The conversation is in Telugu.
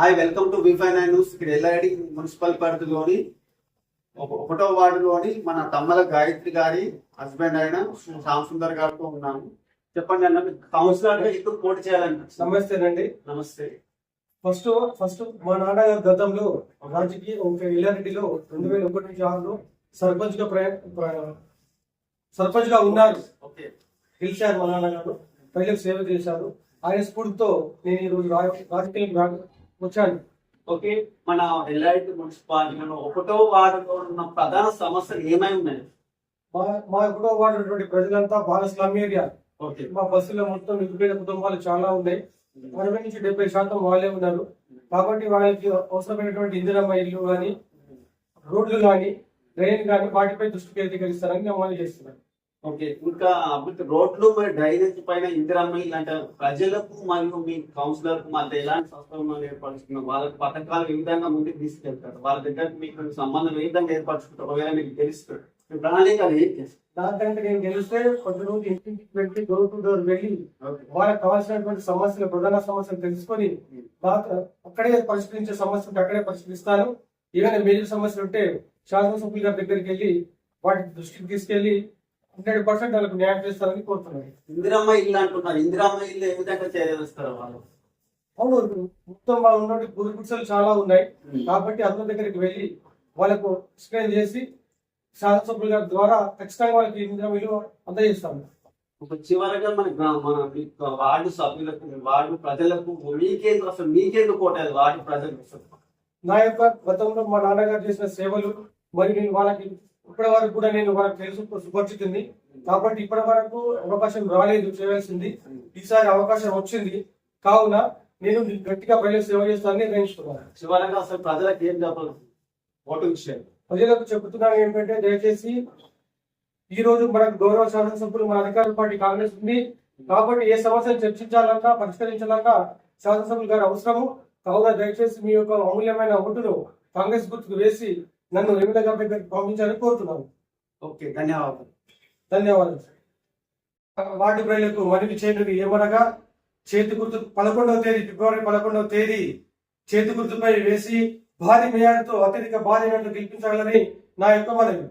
Hi welcome to wifi nine news ఇక్కడ ఎల్ఐడి మున్సిపల్ పరిధిలోని ఒక- ఒకటో వార్డులోని మన తమ్మల గాయత్రి గారి హస్బెండ్ అయిన శ్యామ్ సుందర్ గారితో ఉన్నాము. చెప్పండి అన్న కౌన్సిలర్గా ఎందుకు పోటీ చేయాలంటే నమస్తేనండి నమస్తే. ఫస్ట్ ఫస్ట్ మా నాన్నగారు గతంలో రాజకీయ ఒక ఇల్లారెడ్డిలో రెండు వేల ఒకటి నుంచి ఆరులో సర్పంచ్గా సర్పంచ్గా ఉన్నారు. ఓకే. గెలిచారు మా నాన్నగారు. ప్రజలకు సేవ చేశారు. ఆయన స్ఫూర్తితో నేను ఈ రోజు రా- రాజకీయం వచ్చాను ఓకే మన ఎల్ఐడి మున్సిపాలిటీలో ఒకటో వార్డులో ఉన్న ప్రధాన సమస్యలు ఏమై ఉన్నాయి? మా మా కూడా వాడినటువంటి ప్రజలంతా బాగా స్లమ్ ఏరియా. ఓకే. మా బస్సులో మొత్తం నిరుపేద కుటుంబాలు చాలా ఉన్నాయి. అరవై నుంచి డెబ్బై శాతం వాళ్ళే ఉన్నారు. కాబట్టి వాళ్ళకి అవసరమైనటువంటి ఇందిరమ్మ ఇల్లు కానీ రోడ్లు కానీ డ్రైన్ కానీ వాటిపై దృష్టి కేంద్రీకరిస్తారని నేను చేస్తున్నాను. ఓకే ఇంకా రోడ్లు మరి డ్రైనేజ్ పైన ఇందిరమ్మ ఇలాంటి ప్రజలకు మరియు మీ కౌన్సిలర్కు మధ్య ఎలాంటి సంస్థలను ఏర్పరుచుకున్నారు వాళ్ళకి పథకాలు ఏ విధంగా ముందుకు తీసుకెళ్తారు? వాళ్ళ దగ్గర మీకు సంబంధం ఏ విధంగా ఏర్పరచుకుంటారు? ఒకవేళ మీకు ఏం చేస్తారు? దానికంటే నేను గెలిస్తే కొంత రోజు ఇంటింటికి వెళ్ళి డోర్ టు డోర్ వెళ్ళి. వాళ్ళకి కావాల్సినటువంటి సమస్యలు ప్రధాన సమస్యలు తెలుసుకొని అక్కడే పరిష్కరించే సమస్యలు అక్కడే పరిష్కరిస్తాను ఏమైనా మేజర్ సమస్యలు ఉంటే శాసనసభ్యుల గారి దగ్గరికి వెళ్ళి వాటి దృష్టికి తీసుకెళ్ళి హండ్రెడ్ పర్సెంట్ వాళ్ళకి న్యాయం చేస్తారని కోరుతున్నాను. ఇందిరమ్మ ఇల్లు అంటున్నారు. ఇందిరమ్మ ఇల్లు ఏ విధంగా చేస్తారు వాళ్ళు? అవును మొత్తం వాళ్ళు ఉన్నటువంటి గురు గుడిసెలు చాలా ఉన్నాయి. కాబట్టి అందరి దగ్గరికి వెళ్ళి వాళ్ళకు ఎక్స్ప్లెయిన్ చేసి శాసనసభ్యుల గారి ద్వారా ఖచ్చితంగా వాళ్ళకి ఇందిరా విలువ అందజేస్తాను ఒక చివరగా మన మన వార్డు సభ్యులకు వార్డు ప్రజలకు మీకేందుకు అసలు మీకేందుకు కోటాలి వార్డు ప్రజలకు? నా యొక్క గతంలో మా నాన్నగారు చేసిన సేవలు మరి నేను వాళ్ళకి ఇప్పటి వరకు కూడా నేను తెలుసు సుపరిచితుంది కాబట్టి ఇప్పటి వరకు అవకాశం రాలేదు చేయాల్సింది. ఈసారి అవకాశం వచ్చింది. కావున నేను గట్టిగా ప్రజలకు సేవ చేస్తానని నిర్ణయించుకున్నాను. చివరగా అసలు ప్రజలకు ఏం చెప్పాలి? ఓటు విషయం. ప్రజలకు చెబుతున్నాను ఏంటంటే దయచేసి ఈ రోజు మనకు గౌరవ శాసనసభ్యులు మన అధికార పార్టీ కాంగ్రెస్ ఉంది. కాబట్టి ఏ సమస్యను చర్చించాలన్నా పరిష్కరించాలన్నా శాసనసభ్యులు గారు అవసరము. కావున దయచేసి మీ యొక్క అమూల్యమైన ఓటును కాంగ్రెస్ గుర్తుకు వేసి నన్ను దగ్గరికి పంపించాలని కోరుతున్నాను. ఓకే ధన్యవాదాలు. ధన్యవాదాలు. వార్డు ప్రజలకు మనవి చేయడానికి ఏమనగా చేతి గుర్తు పదకొండవ తేదీ ఫిబ్రవరి పదకొండవ తేదీ చేతి గుర్తుపై వేసి భారీ మేయాలతో అత్యధిక భారీ మేరతో గెలిపించాలని నా యొక్క మనవి.